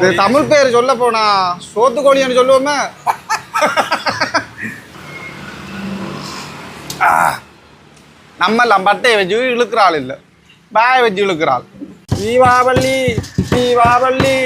இது தமிழ் பேர் சொல்ல போனா சோத்து கோழின்னு சொல்லுவோமே. ஆ. நம்மெல்லாம் பட்டையை வச்சு இழுக்கிறாள் இல்லை. பாய வச்சு இழுக்கிறாள் தீபாவளி தீபாவளி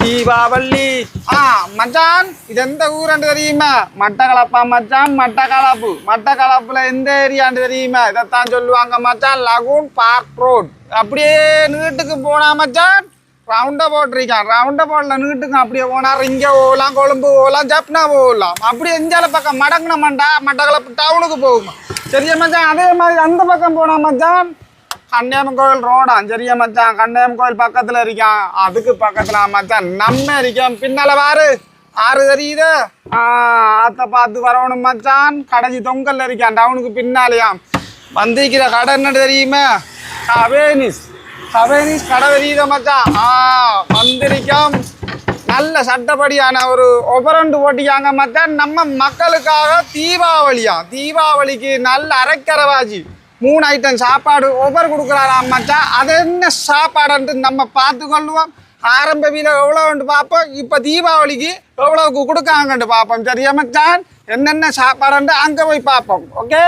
தீபாவளி ஆ மச்சான் இது எந்த ஊரண்டு தெரியுமா? மட்டக்களப்பா மச்சான் மட்டக்களப்பு. மட்டக்களப்புல எந்த ஏரியாண்டு தெரியுமா? இதைத்தான் சொல்லுவாங்க மச்சான் லகூன் பார்க் ரோட். அப்படியே நீட்டுக்கு போனா மச்சான். ரவுண்ட போட்டிருக்கான். ரவுண்ட போடல நீட்டுங்க. அப்படியே போனார். இங்க போகலாம் கொழும்பு போகலாம் ஜப்னா போகலாம். அப்படி எஞ்சால பக்கம் மடங்கினமாண்டா மட்டக்களப்பு டவுனுக்கு போகுமா? சரியா மச்சான்? அதே மாதிரி அந்த பக்கம் போனா மச்சான் கண்ணியம் கோயில் ரோடா சரியா மச்சான்? கண்ணியம் கோயில் பக்கத்துல இருக்கான். அதுக்கு பக்கத்துல மச்சான் நம்ம இருக்கோம். பின்னால வாரு ஆறு தெரியுது? ஆத்த பார்த்து வரணும் மச்சான். கடைஞ்சி தொங்கல்ல இருக்கான். டவுனுக்கு பின்னாலேயாம். வந்திருக்கிற கடை என்ன தெரியுமே? வேனிஸ் கவேனிஸ் கடை ஆ வந்திருக்கோம். நல்ல சட்டப்படியான ஒரு ஒபரண்டு போட்டிக்காங்க மச்சான் நம்ம மக்களுக்காக தீபாவளியா? தீபாவளிக்கு நல்ல அரைக்கரவாஜி மூணு ஐட்டம் சாப்பாடு ஒவ்வொரு கொடுக்குறாராம் மச்சான் அது என்ன சாப்பாடுன்ட்டு நம்ம பார்த்து கொள்ளுவோம் ஆரம்ப வீல எவ்வளோன்ட்டு பார்ப்போம். இப்போ தீபாவளிக்கு எவ்வளோக்கு கொடுக்காங்கன்ட்டு பார்ப்போம். சரியா மச்சான்? என்னென்ன சாப்பாடுன்ட்டு அங்கே போய் பார்ப்போம். ஓகே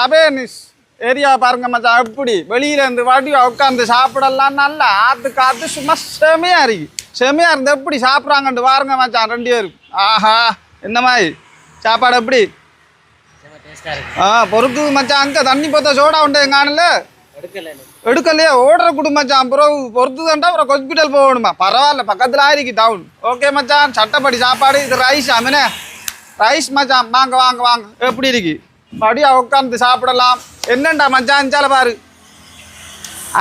கபேனிஸ். ஏரியா பாருங்க மச்சான் எப்படி வெளியில இருந்து வாட்டி உட்காந்து சாப்பிடலாம். நல்லா ஆத்து காத்து சும்மா செமையா இருக்கு. செமையா இருந்து எப்படி சாப்பிட்றாங்கன்ட்டு பாருங்க மச்சான் ரெண்டு பேரும். ஆஹா என்ன மாதிரி? சாப்பாடு எப்படி? ஆ பொறுக்கு மச்சான். அங்க தண்ணி பார்த்தா சோடா உண்டு எங்கானுல எடுக்கலையே ஓடுற குடும் மச்சான். அப்புறம் பொறுத்து தான்டா அப்புறம் ஹாஸ்பிட்டல் போகணுமா? பரவாயில்ல பக்கத்துல ஆயிருக்கு டவுன் ஓகே மச்சான் சட்டப்படி சாப்பாடு இது ரைஸ் அமனே. ரைஸ் மச்சான் வாங்க வாங்க வாங்க. எப்படி இருக்கு? படியா உட்காந்து சாப்பிடலாம் என்னண்டா மச்சாஞ்சால பாரு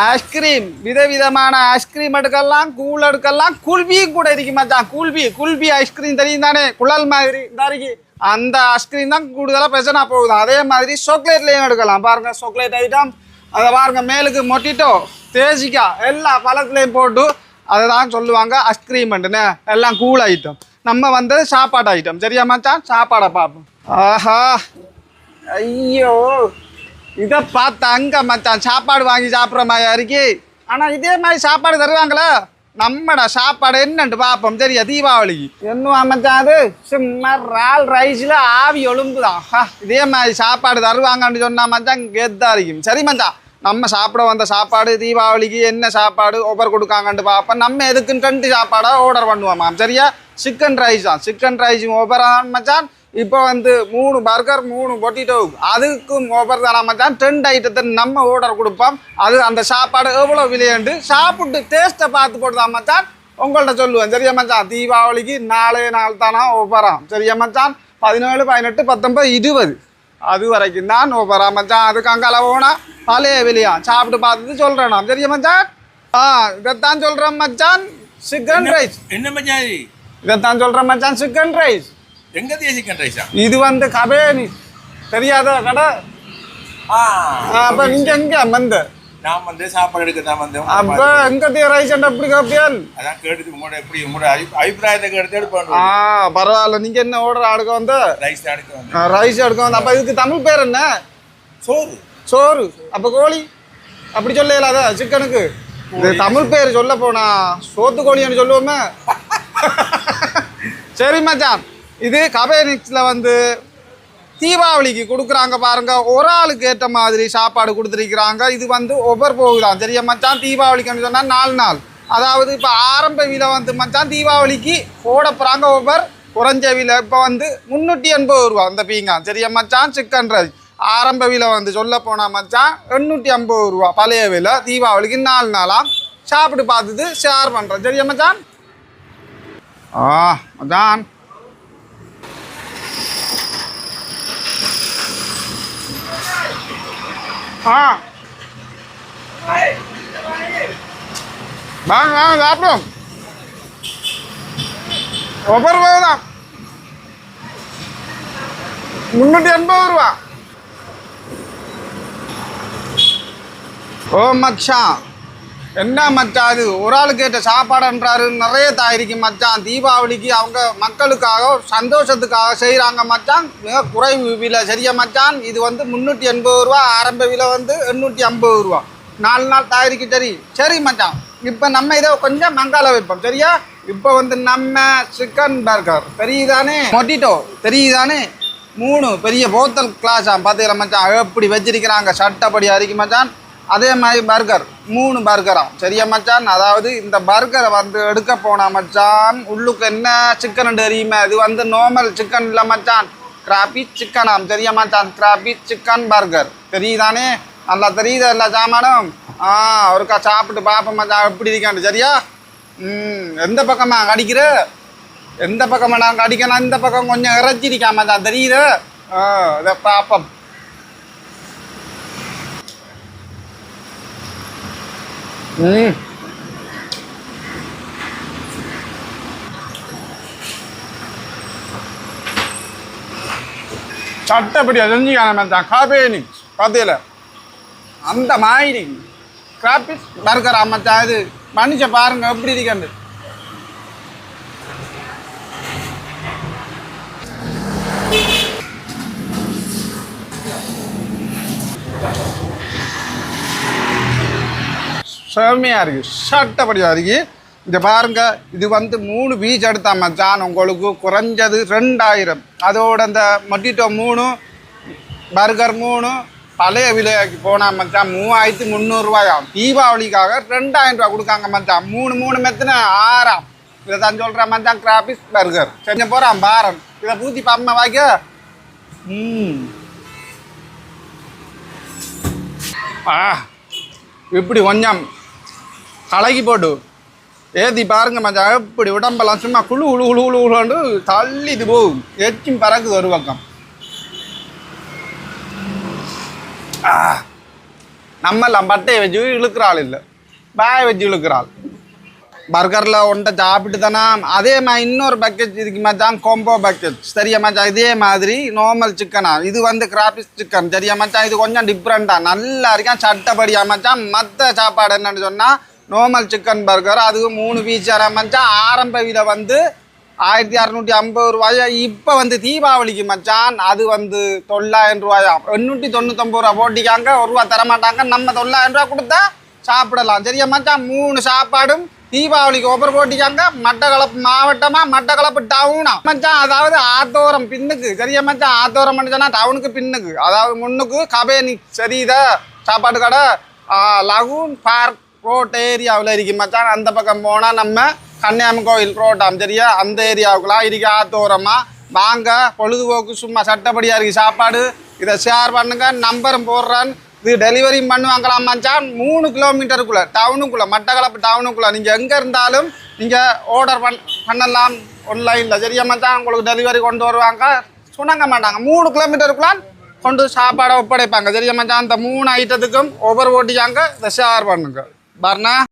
ஐஸ்கிரீம் விதவிதமான ஐஸ்கிரீம் எடுக்கலாம் கூல் எடுக்கலாம் குல்பி கூட இருக்கு மச்சான் குல்பி குல்பி ஐஸ்கிரீம் தெரியும் தானே குழல் மாதிரி இந்த இருக்கு அந்த ஐஸ்கிரீம் தான் கூடுதலாக பிரச்சனை போகுது அதே மாதிரி சாக்லேட்லேயும் எடுக்கலாம் பாருங்க சாக்லேட் ஐட்டம் அதை பாருங்க மேலுக்கு மொட்டிட்டோ தேசிக்கா எல்லா பழத்துலேயும் போட்டு அதை தான் சொல்லுவாங்க ஐஸ்கிரீம்ன்ட்டுன்னு எல்லாம் கூல் ஐட்டம் நம்ம வந்தது சாப்பாடு ஐட்டம் சரியா மச்சான் சாப்பாடை பார்ப்போம் ஆஹா ஐயோ இதை பார்த்தா அங்கே மச்சான் சாப்பாடு வாங்கி சாப்பிட்ற மாதிரி இருக்கு? ஆனால் இதே மாதிரி சாப்பாடு தருவாங்களா? நம்மடா சாப்பாடு என்னன்ட்டு பார்ப்போம். சரியா தீபாவளிக்கு என்ன மச்சான் அது? சும்மா ரால் ரைஸில் ஆவி ஒழும்புதான் ஹா, இதே மாதிரி சாப்பாடு தருவாங்கன்னு சொன்னா மச்சான் கெத்தா இருக்கும். சரி மச்சான் நம்ம சாப்பிட வந்த சாப்பாடு தீபாவளிக்கு என்ன சாப்பாடு ஒவ்வொரு கொடுக்காங்கன்ட்டு பார்ப்போம். நம்ம எதுக்குன்னு ரெண்டு சாப்பாடாக ஆர்டர் பண்ணுவோமாம். சரியா? சிக்கன் ரைஸ் தான். சிக்கன் ரைஸ் ஒவ்வொரு மச்சான் இப்போ வந்து மூணு பர்கர் மூணு பொட்டிட்டோ அதுக்கும் ஓபர் தானா மச்சான் ரெண்டு ஐட்டத்தை நம்ம ஆர்டர் கொடுப்போம். அது அந்த சாப்பாடு எவ்வளோ விலையாண்டு? சாப்பிட்டு டேஸ்ட்டை பார்த்து போட்டுதான் மச்சான் உங்கள்ட்ட சொல்லுவேன். சரியா மச்சான்? தீபாவளிக்கு நாலே நாள் தானா ஓப்பராம் சரியா மச்சான்? பதினேழு பதினெட்டு பத்தொன்பது இருபது. அது வரைக்கும் தான் ஓப்பரா மச்சான். அதுக்கு அங்கால போனா பழைய விலையா? சாப்பிட்டு பார்த்துட்டு சொல்கிறேன் நான். சரியா மச்சான்? ஆ இதைத்தான் சொல்கிறேன் மச்சான். சிக்கன் ரைஸ் என்ன மச்சான் இது? இதைத்தான் சொல்கிறேன் மச்சான். சிக்கன் ரைஸ் எங்க தேசிக்கன் ரைஸா இது வந்து கபேனி. தெரியாத கடை? ஆ. அப்ப நீங்க எங்க வந்து. நான் வந்து சாப்பாடு எடுக்க தான் வந்தேன் அப்ப எங்க தீ ரைஸ் எப்படி கேப்பியல்? அதான் கேட்டு உங்களோட எப்படி உங்களோட அபி- அபிப்பிராயத்தை கேட்டு ஆ எடுப்பேன் பரவாயில்ல. நீங்க என்ன ஆர்டர் அடுக்க வந்து? ரைஸ் எடுக்க வந்தேன். ரைஸ் எடுக்க வந்து. அப்ப இதுக்கு தமிழ் பேர் என்ன? சோறு. சோறு. அப்ப கோழி. அப்படி சொல்லல அத சிக்கனுக்கு. இது தமிழ் பேர் சொல்ல போனா சோத்து கோழின்னு சொல்லுவோமே. சரி மச்சான். இது கபேனிக்ஸில் வந்து தீபாவளிக்கு கொடுக்குறாங்க பாருங்க. ஒரு ஆளுக்கு ஏற்ற மாதிரி சாப்பாடு கொடுத்துருக்கிறாங்க. இது வந்து ஒவ்வொரு போகுதான் சரியா மச்சான்? தீபாவளிக்குன்னு சொன்னால் நாலு நாள். அதாவது இப்போ ஆரம்ப விலை வந்து மச்சான் தீபாவளிக்கு போட போகிறாங்க ஒவ்வொரு. குறைஞ்ச விலை இப்போ வந்து முந்நூற்றி எண்பது ரூபா அந்த பீங்கான் சரியா மச்சான்? Chicken rice. ஆரம்ப விலை வந்து சொல்ல போனால் மச்சான் எண்ணூற்றி ஐம்பது ரூபா. பழைய விலை தீபாவளிக்கு நாலு நாளாக சாப்பிட்டு பார்த்துட்டு ஷேர் பண்ணுறேன் சரியா மச்சான்? ஆ மச்சான். ஆ. வாங்க வாங்க சாப்பிடும் ஒவ்வொரு ரூபாய் தான். முந்நூற்றி எண்பது ரூபா. ஓ மச்சான். என்ன மச்சான் அது ஒரு ஆள் கேட்ட சாப்பாடுன்றாரு. நிறைய தாயிருக்கு மச்சான். தீபாவளிக்கு அவங்க மக்களுக்காக சந்தோஷத்துக்காக செய்கிறாங்க மச்சான். மிக குறைவு விலை. சரியா மச்சான்? இது வந்து முந்நூற்றி எண்பது ரூபா ஆரம்ப விலை வந்து எண்ணூற்றி ஐம்பது ரூபா. நாலு நாள் தாயிருக்கு சரி சரி மச்சான். இப்போ நம்ம இதை கொஞ்சம் மங்கால வைப்போம். சரியா? இப்போ வந்து நம்ம சிக்கன் பர்கர் தெரியுதானே? மொட்டிட்டோ தெரியுதானே? மூணு. பெரிய போத்தல் கிளாஸாம் பார்த்தீங்களா மச்சான்? எப்படி வச்சிருக்கிறாங்க? சட்டப்படி அரிக்கு மச்சான். அதே மாதிரி பர்கர் மூணு பர்கராம் சரியா மச்சான்? அதாவது இந்த பர்கரை வந்து எடுக்க போன மச்சான் உள்ளுக்கு என்ன சிக்கன் தெரியுமே? இது வந்து நார்மல் சிக்கன் இல்லை மச்சான். கிராபி சிக்கனாம் சரியா மச்சான்? கிராபி சிக்கன் பர்கர் தெரியுதானே? நல்லா தெரியுதா எல்லா சாமானும்? ஆ ஒருக்கா சாப்பிட்டு பார்ப்போம் மச்சான். எப்படி இருக்கான்னு. சரியா? ம் எந்த பக்கமா கடிக்கிற? எந்த பக்கமாக நான் கடிக்கணும்? இந்த பக்கம் கொஞ்சம் இறைச்சிருக்காம தான் தெரியுது? ஆ இதை பார்ப்போம் ம். சட்டப்படி செஞ்சுக்கான மச்சான் காபேனி பார்த்தீல அந்த மாதிரி. கிராபிஸ் பர்கர் அமைச்சா இது மனுஷன் பாருங்க எப்படி இருக்கண்டு செம்மையாக இருக்குது சட்டப்படியாக இருக்குது இந்த பாருங்க இது வந்து மூணு பீச் எடுத்தா மச்சான். உங்களுக்கு குறைஞ்சது ரெண்டாயிரம். அதோட அந்த மொட்டிட்டோ மூணு பர்கர் மூணு பழைய விலைக்கு போனால் மச்சான் மூவாயிரத்தி முந்நூறுரூவாயாம் தீபாவளிக்காக ரெண்டாயிரம் ரூபா கொடுக்காங்க மச்சான். மூணு மூணு மெத்தனை ஆறாம். இதை தான் சொல்கிறேன் மச்சான் கிராபிஸ் பர்கர் செஞ்ச போகிறான் பாரன். இதை பூத்தி பாப்பா வாய்க்க? ம். ஆ இப்படி கொஞ்சம் கலக்கி போட்டு ஏத்தி பாருங்க மச்சான் இப்படி உடம்பெல்லாம் சும்மா குழு குழு குழு குழு குழுண்டு தள்ளிது போகும் எச்சும் பறக்குது ஒரு பக்கம். நம்மெல்லாம் பட்டையை வச்சு இழுக்கிற ஆள் இல்லை. பாய் வச்சு இழுக்கிற ஆள் பர்கரில் ஒன்றை சாப்பிட்டு தானே? அதே மாதிரி இன்னொரு பக்கெட் இதுக்கு மச்சான் கோம்போ பக்கெட் சரியா மச்சான் இதே மாதிரி நார்மல் சிக்கனா இது வந்து கிராபிஸ் சிக்கன் சரியா மச்சான் இது கொஞ்சம் டிஃப்ரெண்ட்டாக நல்லா இருக்கும் சட்டப்படியா மச்சான் மற்ற சாப்பாடு என்னன்னு சொன்னால் நார்மல் சிக்கன் பர்கர் அதுக்கு மூணு பீஸ் மச்சான் ஆரம்ப விலை வந்து ஆயிரத்தி அறநூற்றி ஐம்பது ரூபாயா? இப்போ வந்து தீபாவளிக்கு மச்சான் அது வந்து தொள்ளாயிரம் ரூபாயா? எண்ணூற்றி தொண்ணூத்தொம்பது ரூபா போட்டிக்காங்க ஒரு ரூபா தர மாட்டாங்க நம்ம தொள்ளாயிரம் ரூபா கொடுத்தா சாப்பிடலாம். சரியா மச்சான்? மூணு சாப்பாடும் தீபாவளிக்கு ஒவ்வொரு போட்டிக்காங்க. மட்டக்களப்பு மாவட்டமாக மட்டக்களப்பு டவுனா மச்சான் அதாவது ஆத்தோரம் பின்னுக்கு. சரியா மச்சான்? ஆத்தோரம் சொன்னா டவுனுக்கு பின்னுக்கு. அதாவது முன்னுக்கு கபேனி சரிதா? சாப்பாடு கடை லகூன் பார்க் ரோட் ஏரியாவில் இருக்கும் மச்சான். அந்த பக்கம் போனால் நம்ம கன்னியாமி கோயில் ரோட்டாம் சரியா? அந்த ஏரியாவுக்குலாம் இருக்கு ஆத்தோரமாக வாங்க பொழுதுபோக்கு சும்மா சட்டப்படியாக இருக்குது சாப்பாடு இதை ஷேர் பண்ணுங்க நம்பரும் போடுறேன். இது டெலிவரியும் பண்ணுவாங்களாம் மச்சான். மூணு கிலோமீட்டருக்குள்ளே டவுனுக்குள்ளே மட்டக்களப்பு டவுனுக்குள்ளே நீங்கள் எங்கே இருந்தாலும் நீங்கள் ஆர்டர் பண் பண்ணலாம் ஒன்லைனில் சரியா மச்சான்? உங்களுக்கு டெலிவரி கொண்டு வருவாங்க. சொன்னாங்க மாட்டாங்க. மூணு கிலோமீட்டருக்குள்ளே கொண்டு சாப்பாடை ஒப்படைப்பாங்க. சரியா மச்சான்? அந்த மூணு ஐட்டத்துக்கும் ஒவ்வொரு ஓட்டியாங்க இதை ஷேர் பண்ணுங்க. Barna?